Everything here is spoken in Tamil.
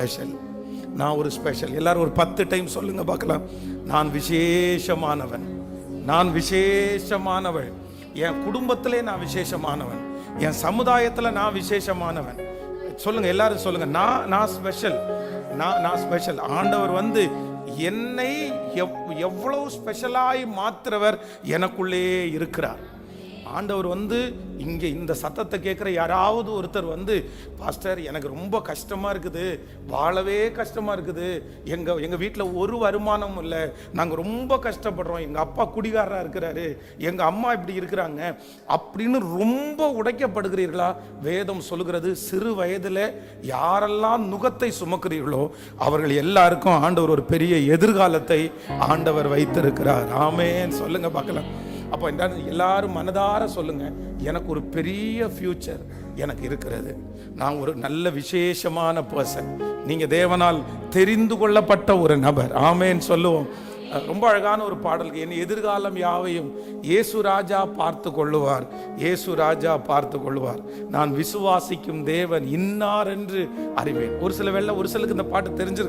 ஸ்பெஷல் நான் ஒரு ஸ்பெஷல் எல்லாரும் ஒரு பத்து டைம் சொல்லுங்க பார்க்கலாம். நான் விசேஷமானவன். நான் விசேஷமானவள். என் குடும்பத்திலே நான் விசேஷமானவன். என் சமுதாயத்தில் நான் விசேஷமானவன். சொல்லுங்க எல்லாரும் சொல்லுங்க. நான் நான் ஸ்பெஷல் நான் நான் ஸ்பெஷல் ஆண்டவர் வந்து என்னை எவ் எவ்வளோ ஸ்பெஷலாய் மாற்றுறவர் எனக்குள்ளே இருக்கிறார். ஆண்டவர் வந்து இங்கே இந்த சத்தத்தை கேட்குற யாராவது ஒருத்தர் வந்து பாஸ்டர் எனக்கு ரொம்ப கஷ்டமாக இருக்குது. வாழவே கஷ்டமாக இருக்குது. எங்கள் எங்கள் வீட்டில் ஒரு வருமானமும் இல்லை. நாங்கள் ரொம்ப கஷ்டப்படுறோம். எங்கள் அப்பா குடிகாரராக இருக்கிறாரு. எங்கள் அம்மா இப்படி இருக்கிறாங்க. அப்படின்னு ரொம்ப உடைக்கப்படுகிறீர்களா? வேதம் சொல்லுகிறது சிறு வயதில் யாரெல்லாம் நுகத்தை சுமக்கிறீர்களோ அவர்கள் எல்லாருக்கும் ஆண்டவர் ஒரு பெரிய எதிர்காலத்தை ஆண்டவர் வைத்திருக்கிறார். ஆமேன்னு சொல்லுங்கள் பார்க்கலாம். அப்போ இந்த எல்லாரும் மனதார சொல்லுங்க. எனக்கு ஒரு பெரிய ஃபியூச்சர் எனக்கு இருக்கிறது. நான் ஒரு நல்ல விசேஷமான பர்சன் நீங்க தேவனால் தெரிந்து கொள்ளப்பட்ட ஒரு நபர். ஆமேன்னு சொல்லுவோம். ரொம்ப அழகான ஒரு பாடல். என் எதிர்காலம் யாவையும் இயேசு ராஜா பார்த்து கொள்ளுவார். இயேசு ராஜா பார்த்து கொள்ளுவார். நான் விசுவாசிக்கும் தேவன் இன்னார் என்று அறிவேன். ஒரு சில வேளை ஒரு சிலருக்கு இந்த பாட்டு தெரிஞ்சிருக்கு.